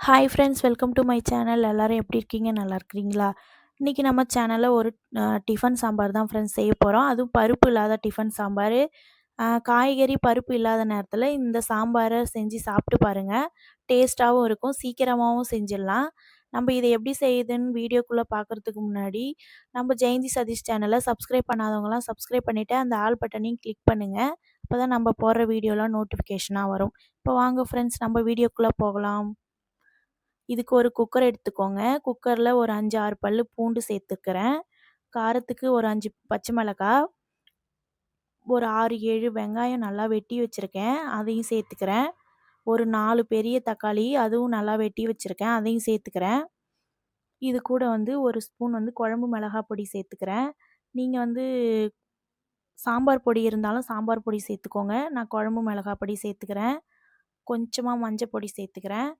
Hi friends welcome to my channel எல்லோரும் எப்படி இருக்கீங்க? நல்லா இருக்கிறீங்களா? இன்றைக்கி நம்ம சேனலில் ஒரு டிஃபன் சாம்பார் தான் ஃப்ரெண்ட்ஸ் செய்ய போகிறோம் அதுவும் பருப்பு இல்லாத டிஃபன் சாம்பார். காய்கறி பருப்பு இல்லாத நேரத்தில் இந்த சாம்பாரை செஞ்சு சாப்பிட்டு பாருங்கள் டேஸ்ட்டாகவும் இருக்கும். சீக்கிரமாகவும் செஞ்சிடலாம். நம்ம இதை எப்படி செய்யுதுன்னு வீடியோக்குள்ளே பார்க்குறதுக்கு முன்னாடி நம்ம ஜெயந்தி சதீஷ் சேனலை சப்ஸ்கிரைப் பண்ணாதவங்களாம் சப்ஸ்கிரைப் பண்ணிவிட்டு அந்த ஆல் பட்டனையும் கிளிக் பண்ணுங்கள் அப்போ தான் நம்ம போடுற வீடியோலாம் நோட்டிஃபிகேஷனாக வரும். இப்போ வாங்க ஃப்ரெண்ட்ஸ் நம்ம வீடியோக்குள்ளே போகலாம். இதுக்கு ஒரு குக்கர் எடுத்துக்கோங்க. குக்கரில் ஒரு அஞ்சு ஆறு பல் பூண்டு சேர்த்துக்கிறேன். காரத்துக்கு ஒரு அஞ்சு பச்சை மிளகாய் ஒரு ஆறு ஏழு வெங்காயம் நல்லா வெட்டி வச்சுருக்கேன். அதையும் சேர்த்துக்கிறேன். ஒரு நாலு பெரிய தக்காளி அதுவும் நல்லா வெட்டி வச்சுருக்கேன். அதையும் சேர்த்துக்கிறேன். இது கூட வந்து ஒரு ஸ்பூன் வந்து குழம்பு மிளகாய் பொடி சேர்த்துக்கிறேன். நீங்கள் வந்து சாம்பார் பொடி இருந்தாலும் சாம்பார் பொடி சேர்த்துக்கோங்க. நான் குழம்பு மிளகாய் பொடி சேர்த்துக்கிறேன். கொஞ்சமாக மஞ்சள் பொடி சேர்த்துக்கிறேன்.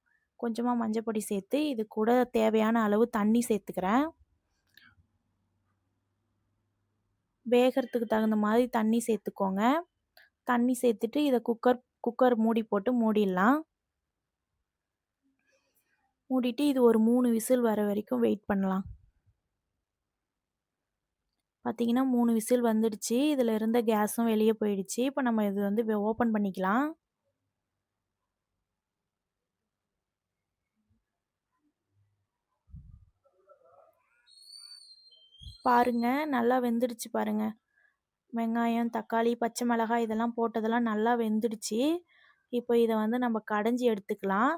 கொஞ்சமாக மஞ்சள் பொடி சேர்த்து இது கூட தேவையான அளவு தண்ணி சேர்த்துக்கிறேன். வேகிறதுக்கு தகுந்த மாதிரி தண்ணி சேர்த்துக்கோங்க. தண்ணி சேர்த்துட்டு இதை குக்கர் குக்கர் மூடி போட்டு மூடிடலாம். மூடிட்டு இது ஒரு மூணு விசில் வர வரைக்கும் வெயிட் பண்ணலாம். பார்த்தீங்கன்னா மூணு விசில் வந்துடுச்சு. இதில் இருந்த கேஸும் வெளியே போயிடுச்சு. இப்போ நம்ம இது வந்து ஓப்பன் பண்ணிக்கலாம். பாருங்கள் நல்லா வெந்துடுச்சு பாருங்கள் வெங்காயம் தக்காளி பச்சை மிளகாய் இதெல்லாம் போட்டதெல்லாம் நல்லா வெந்துடுச்சு. இப்போ இதை வந்து நம்ம கடைஞ்சி எடுத்துக்கலாம்.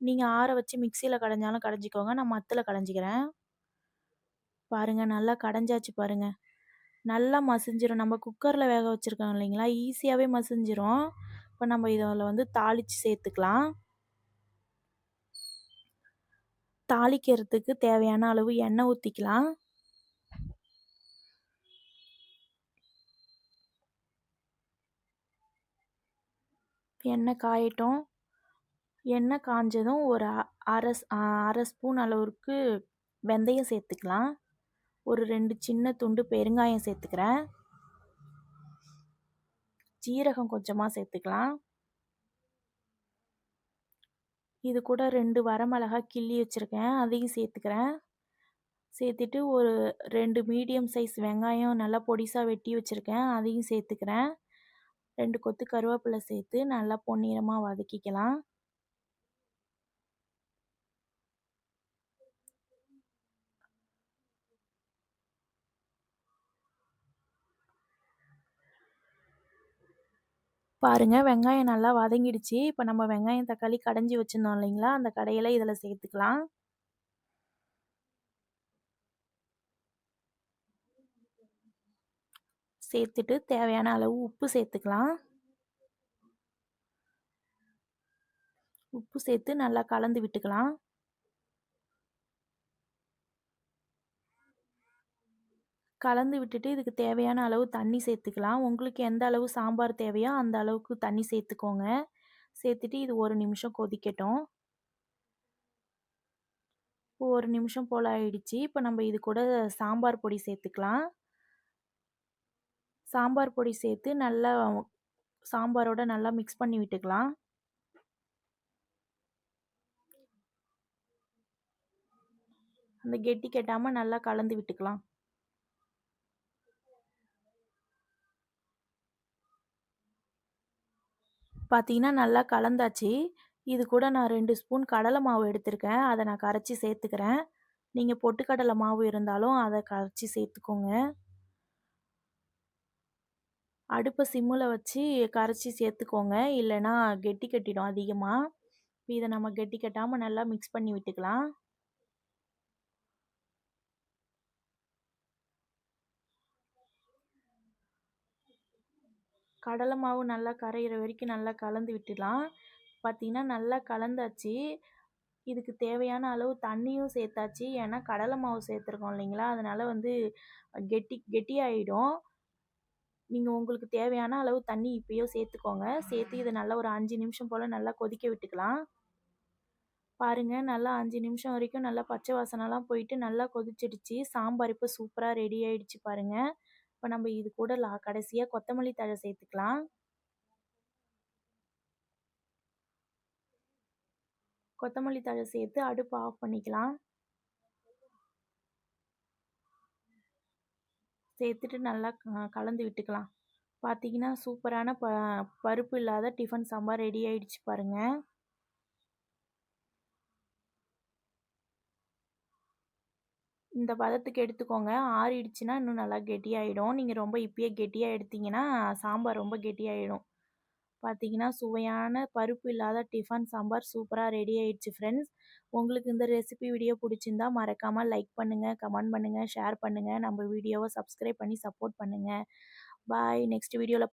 நீங்கள் ஆற வச்சு மிக்சியில் கடைஞ்சாலும் கடைஞ்சிக்கோங்க. நான் மத்தில் கடைஞ்சிக்கிறேன். பாருங்கள் நல்லா கடைஞ்சாச்சு பாருங்கள் நல்லா மசிஞ்சிரும். நம்ம குக்கரில் வேக வச்சுருக்கோம் இல்லைங்களா? ஈஸியாகவே மசிஞ்சிரும். இப்போ நம்ம இதில் வந்து தாளித்து சேர்த்துக்கலாம். தாளிக்கிறதுக்கு தேவையான அளவு எண்ணெய் ஊற்றிக்கலாம் எண்ணெய் காயட்டும். எண்ணெய் காஞ்சதும் ஒரு அரை அரை ஸ்பூன் அளவுக்கு வெந்தயம் சேர்த்துக்கலாம். ஒரு ரெண்டு சின்ன துண்டு பெருங்காயம் சேர்த்துக்கிறேன். ஜீரகம் கொஞ்சமாக சேர்த்துக்கலாம். இது கூட ரெண்டு வரமிளகா கிள்ளி வச்சுருக்கேன். அதையும் சேர்த்துக்கிறேன். சேர்த்துட்டு ஒரு ரெண்டு மீடியம் சைஸ் வெங்காயம் நல்லா பொடிசாக வெட்டி வச்சுருக்கேன். அதையும் சேர்த்துக்கிறேன். ரெண்டு கொத்து கருவேப்பிலை சேர்த்து நல்லா பொன்னிறமாக வதக்கிக்கலாம். பாருங்கள் வெங்காயம் நல்லா வதங்கிடுச்சு. இப்போ நம்ம வெங்காயம் தக்காளி கடைஞ்சி வச்சுருந்தோம் இல்லைங்களா? அந்த கடையில் இதில் சேர்த்துக்கலாம். சேர்த்துட்டு தேவையான அளவு உப்பு சேர்த்துக்கலாம். உப்பு சேர்த்து நல்லா கலந்து விட்டுக்கலாம். கலந்து விட்டுட்டு இதுக்கு தேவையான அளவு தண்ணி சேர்த்துக்கலாம். உங்களுக்கு எந்த அளவு சாம்பார் தேவையோ அந்த அளவுக்கு தண்ணி சேர்த்துக்கோங்க. சேர்த்துட்டு இது ஒரு நிமிஷம் கொதிக்கட்டும். ஒரு நிமிஷம் போல் ஆயிடுச்சு. இப்போ நம்ம இது கூட சாம்பார் பொடி சேர்த்துக்கலாம். சாம்பார் பொடி சேர்த்து நல்லா சாம்பாரோட நல்லா மிக்ஸ் பண்ணி விட்டுக்கலாம். அந்த கெட்டி கெட்டாமல் நல்லா கலந்து விட்டுக்கலாம். பார்த்தீங்கன்னா நல்லா கலந்தாச்சு. இது கூட நான் ரெண்டு ஸ்பூன் கடலை மாவு எடுத்திருக்கேன். அதை நான் கரைச்சி சேர்த்துக்கிறேன். நீங்கள் பொட்டுக்கடலை மாவு இருந்தாலும் அதை கரைச்சி சேர்த்துக்கோங்க. அடுப்பை சிம்மில் வச்சு கரைச்சி சேர்த்துக்கோங்க. இல்லைன்னா கெட்டி கட்டிடும் அதிகமாக இதை நம்ம கெட்டி கட்டாமல் நல்லா மிக்ஸ் பண்ணி விட்டுக்கலாம். கடலை மாவு நல்லா கரையிற வரைக்கும் நல்லா கலந்து விட்டுடலாம். பார்த்திங்கன்னா நல்லா கலந்தாச்சு. இதுக்கு தேவையான அளவு தண்ணியும் சேர்த்தாச்சு. ஏன்னா கடலை மாவு சேர்த்துருக்கோம் இல்லைங்களா? அதனால் வந்து கெட்டி கெட்டியாகிடும் நீங்கள் உங்களுக்கு தேவையான அளவு தண்ணி இப்போயோ சேர்த்துக்கோங்க சேர்த்து இதை நல்லா ஒரு அஞ்சு நிமிஷம் போல் நல்லா கொதிக்க விட்டுக்கலாம். பாருங்கள் நல்லா அஞ்சு நிமிஷம் வரைக்கும் நல்லா பச்சை வாசனைலாம் போயிட்டு நல்லா கொதிச்சிடுச்சு. சாம்பார் இப்போ சூப்பராக ரெடி ஆகிடுச்சு பாருங்கள் இப்போ நம்ம இது கூட லா கடைசியாக கொத்தமல்லி தழை சேர்த்துக்கலாம் கொத்தமல்லி தழை சேர்த்து அடுப்பு ஆஃப் பண்ணிக்கலாம். சேர்த்துட்டு நல்லா கலந்து விட்டுக்கலாம். பார்த்தீங்கன்னா சூப்பரான ப பருப்பு இல்லாத டிஃபன் சாம்பார் ரெடி ஆயிடுச்சு பாருங்கள் இந்த பதத்துக்கு எடுத்துக்கோங்க. ஆறிடுச்சுன்னா இன்னும் நல்லா கெட்டியாயிடும். நீங்கள் ரொம்ப இப்பயே கெட்டியாக எடுத்தீங்கன்னா சாம்பார் ரொம்ப கெட்டியாயிடும். பார்த்தீங்கன்னா சுவையான பருப்பு இல்லாத டிஃபன் சாம்பார் சூப்பராக ரெடி ஆயிடுச்சு ஃப்ரெண்ட்ஸ் உங்களுக்கு இந்த ரெசிபி வீடியோ பிடிச்சிருந்தா மறக்காமல் லைக் பண்ணுங்கள் கமெண்ட் பண்ணுங்கள் ஷேர் பண்ணுங்கள் நம்ம வீடியோவை சப்ஸ்கிரைப் பண்ணி சப்போர்ட் பண்ணுங்கள் பாய் நெக்ஸ்ட் வீடியோவில்